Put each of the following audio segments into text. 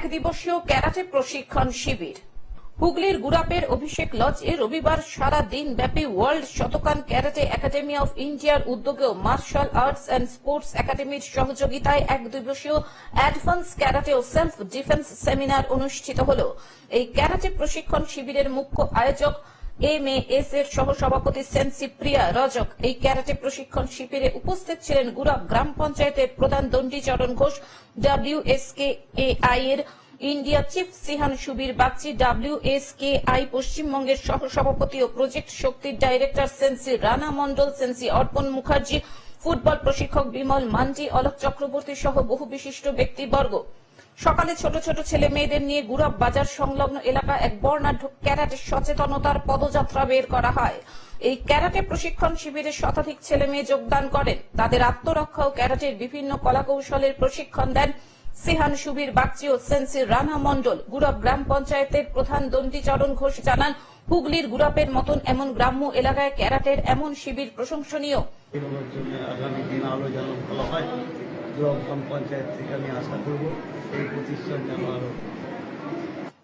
এক দিবসীয় ক্যারাটে প্রশিক্ষণ শিবির। হুগলির গুরাপের অভিষেক লজে রবিবার সারা দিন ব্যাপী world Shotokan karate academy of ইন্ডিয়ার উদ্যোগেও মার্শাল আর্টস অ্যান্ড স্পোর্টস একাডেমির সহযোগিতায় এক দিবসীয় অ্যাডভান্স ক্যারাটে ও সেলফ ডিফেন্স সেমিনার অনুষ্ঠিত হল। এই ক্যারাটে প্রশিক্ষণ শিবিরের মুখ্য আয়োজক এম এস এর সহসভাপতি সেন্সি প্রিয়া রজক এই ক্যারাটে প্রশিক্ষণ শিবিরে উপস্থিত ছিলেন গুরাব গ্রাম পঞ্চায়েতের প্রধান Dandicharan Ghosh, W S K A I এর India chief Shihan Subir Bagchi, W S K I পশ্চিমবঙ্গের সহসভাপতি ও প্রজেক্ট শক্তির director sensei Rana Mondal sensei Arpan Mukherjee, football প্রশিক্ষক বিমল মান্ডি, অলোক চক্রবর্তী সহ বহু বিশিষ্ট ব্যক্তিবর্গ। সকালে ছোট ছোট ছেলে মেয়েদের নিয়ে গুরাব বাজার সংলগ্ন এলাকা এক বর্ণাঢ্য ক্যারাটে সচেতনতার পদযাত্রা বের করা হয়। এই ক্যারাটে প্রশিক্ষণ শিবিরে শতাধিক ছেলে মেয়ে যোগদান করেন। তাদের আত্মরক্ষা ও ক্যারাটের বিভিন্ন কলাকৌশলের প্রশিক্ষণ দেন সিহান সুবীর বাগচি ও সেন্সির রানা মন্ডল গুরাব গ্রাম পঞ্চায়েতের প্রধান দন্ডিচরণ ঘোষ জানান, হুগলির গুরাপের মতন এমন গ্রাম্য এলাকায় ক্যারাটের এমন শিবির প্রশংসনীয়। গ্রাম পঞ্চায়েত থেকে আমি আশা করব এই প্রতিষ্ঠান যেন আরও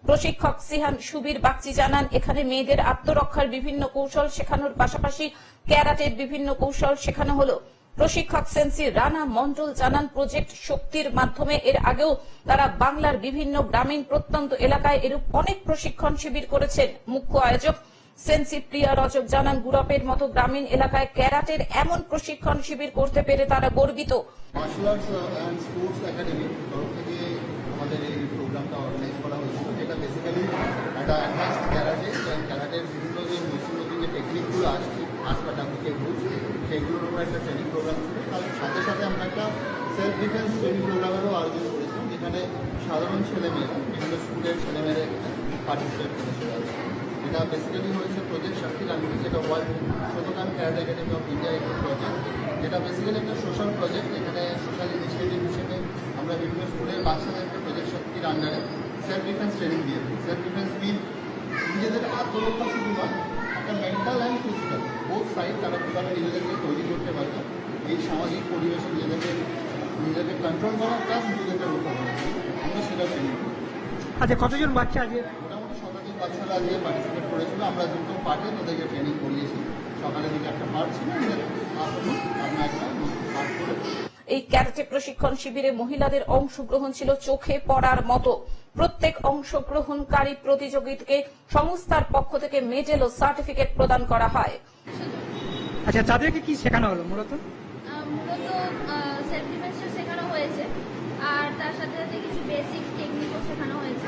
প্রশিক্ষক সিহান সুবীর বাগচি জানান, এখানে মেয়েদের আত্মরক্ষার বিভিন্ন কৌশল শেখানোর পাশাপাশি ক্যারাটের বিভিন্ন কৌশল শেখানো হলো। প্রশিক্ষক সেন্সি রানা মন্ডল জানান, প্রজেক্ট শক্তির মাধ্যমে এর আগেও তারা বাংলার বিভিন্ন গ্রামীণ প্রত্যন্ত এলাকায় এরূপ অনেক প্রশিক্ষণ শিবির করেছেন। মুখ্য আয়োজক সেন্সি প্রিয়া রজক জানান, গুরাপের মতো গ্রামীণ এলাকায় ক্যারাটের এমন প্রশিক্ষণ শিবির করতে পেরে তারা গর্বিত। আর্টস থেকে আমাদের এই প্রোগ্রামটা করা ক্যারাটে ক্যারাটের সেগুলোর উপর একটা ট্রেনিং প্রোগ্রাম সাথে সাথে আমরা একটা সেলফ ডিফেন্স ট্রেনিং করেছিলাম, যেখানে সাধারণ ছেলেমেয়েরা, বিভিন্ন স্কুলের ছেলেমেয়েরা পার্টিসিপেট করেছে এটা বেসিক্যালি হয়েছে প্রজেক্ট শক্তির আন্ডারে যেটা world Shotokan karate academy of India একটি প্রজেক্ট যেটা বেসিক্যালি একটা সোশ্যাল প্রজেক্ট এখানে সোশ্যাল ইনিশিয়েটিভ হিসেবে আমরা বিভিন্ন স্কুলের বাচ্চাদেরকে প্রজেক্ট শক্তির আন্ডারে সেলফ ডিফেন্স ট্রেনিং দিয়ে দিই সেলফ ডিফেন্স মিন নিজেদের আত্মরক্ষা শুধু নয়, একটা mental and physical both side তারা কীভাবে নিজেদেরকে তৈরি করতে পারবে, এই সামাজিক পরিবেশে নিজেদেরকে নিজেদেরকে কন্ট্রোল করা প্লাস নিজেদেরকে রক্ষা করা। আমরা সেটা ট্রেনিং করি। আচ্ছা কতজন বাচ্চা শতাধিক বাচ্চারা আজকে পার্টিসিপেট করেছিল আমরা দুটো পার্টে তাদেরকে ট্রেনিং করিয়েছি। সকালের দিকে একটা পার্ট ছিল আমরা একটা পার্ট করে এই ক্যারাটে প্রশিক্ষণ শিবিরে মহিলাদের অংশগ্রহণ ছিল চোখে পড়ার মতো। প্রত্যেক অংশগ্রহণকারী প্রতিযোগীকে সংস্থার পক্ষ থেকে মেডেল ও সার্টিফিকেট প্রদান করা হয়। আচ্ছা তাদেরকে কি শেখানো হলো মূলত? মূলত সেলফ ডিফেন্সটা শেখানো হয়েছে আর তার সাথে সাথে কিছু বেসিক টেকনিকও শেখানো হয়েছে